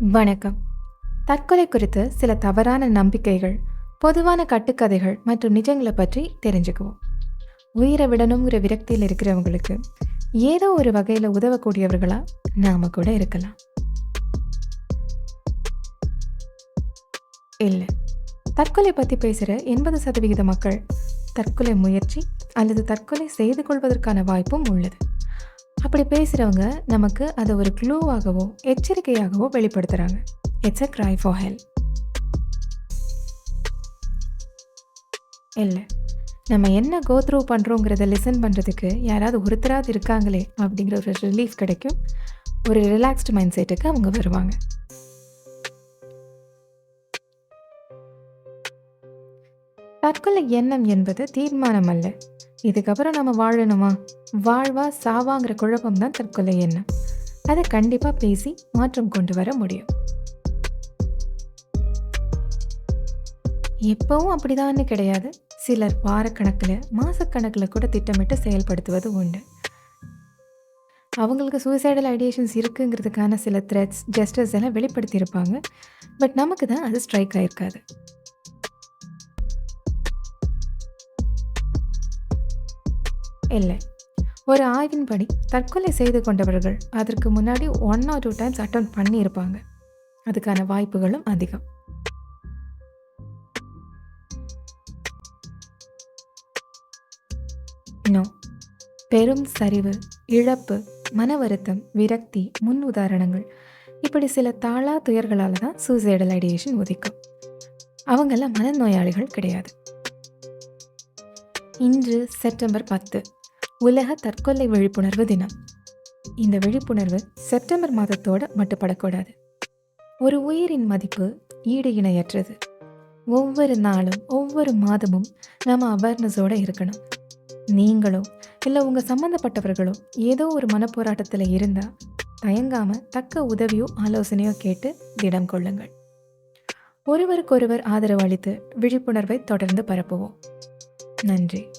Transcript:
வணக்கம். தற்கொலை குறித்து சில தவறான நம்பிக்கைகள் பொதுவான கட்டுக்கதைகள் மற்றும் நிஜங்களை பற்றி தெரிஞ்சுக்குவோம். உயிரை விடணுங்கிற விரக்தியில் இருக்கிறவங்களுக்கு ஏதோ ஒரு வகையில் உதவக்கூடியவர்களாக நாம கூட இருக்கலாம். இல்லை. தற்கொலை பற்றி பேசுகிற எண்பது சதவிகித மக்கள் தற்கொலை முயற்சி அல்லது தற்கொலை செய்து கொள்வதற்கான வாய்ப்பும் உள்ளது. அப்படி பேசுகிறவங்க நமக்கு அதை ஒரு க்ளூவாகவோ எச்சரிக்கையாகவோ வெளிப்படுத்துகிறாங்க it's a cry for help இல்லை நம்ம என்ன கோ த்ரூ பண்ணுறோங்கிறத லிசன் பண்ணுறதுக்கு யாராவது ஒருத்தராவது இருக்காங்களே அப்படிங்கிற ஒரு ரிலீஃப் கிடைக்கும். ஒரு ரிலாக்ஸ்டு மைண்ட் செட்டுக்கு அவங்க வருவாங்க. தற்கொலை எண்ணம் என்பது தீர்மானம் அல்ல. இதுக்கப்புறம் நம்ம வாழணுமா? வாழ்வா சாவாங்கிற குழப்பம் தான் தற்கொலை என்ன அதை கண்டிப்பாக பேசி மாற்றம் கொண்டு வர முடியும். எப்பவும் அப்படிதான்னு கிடையாது. சிலர் வாரக்கணக்கில் மாசக்கணக்கில் கூட திட்டமிட்டு செயல்படுத்துவது உண்டு. அவங்களுக்கு சூசைடல் ஐடியேஷன்ஸ் இருக்குங்கிறதுக்கான சில த்ரெட்ஸ் ஜெஸ்டர்ஸ் எல்லாம் வெளிப்படுத்தியிருப்பாங்க. பட் நமக்கு தான் அது ஸ்ட்ரைக் ஆயிருக்காது. இல்லை. ஒரு ஆய்வின்படி தற்கொலை செய்து கொண்டவர்கள் அதற்கு முன்னாடி one or two times attend பண்ணியிருப்பாங்க. அதுக்கான வாய்ப்புகளும் அதிகம். நோ. பெரும் சரிவு இழப்பு மன வருத்தம் விரக்தி முன் உதாரணங்கள் இப்படி சில தாளா துயர்களால் தான் சூசைடல் ஐடியேஷன் உதிக்கும். அவங்கெல்லாம் மனநோயாளிகள் கிடையாது. இன்று செப்டம்பர் பத்து. உலக தற்கொலை விழிப்புணர்வு தினம். இந்த விழிப்புணர்வு செப்டம்பர் மாதத்தோடு மட்டுப்படக்கூடாது ஒரு உயிரின் மதிப்பு ஈடு இணையற்றது. ஒவ்வொரு நாளும் ஒவ்வொரு மாதமும் நம்ம அவேர்னஸோடு இருக்கணும். நீங்களோ இல்லை உங்கள் சம்மந்தப்பட்டவர்களோ ஏதோ ஒரு மனப்போராட்டத்தில் இருந்தால் தயங்காமல் தக்க உதவியோ ஆலோசனையோ கேட்டு திடம் கொள்ளுங்கள். ஒருவருக்கொருவர் ஆதரவு அளித்து விழிப்புணர்வை தொடர்ந்து பரப்புவோம். நன்றி.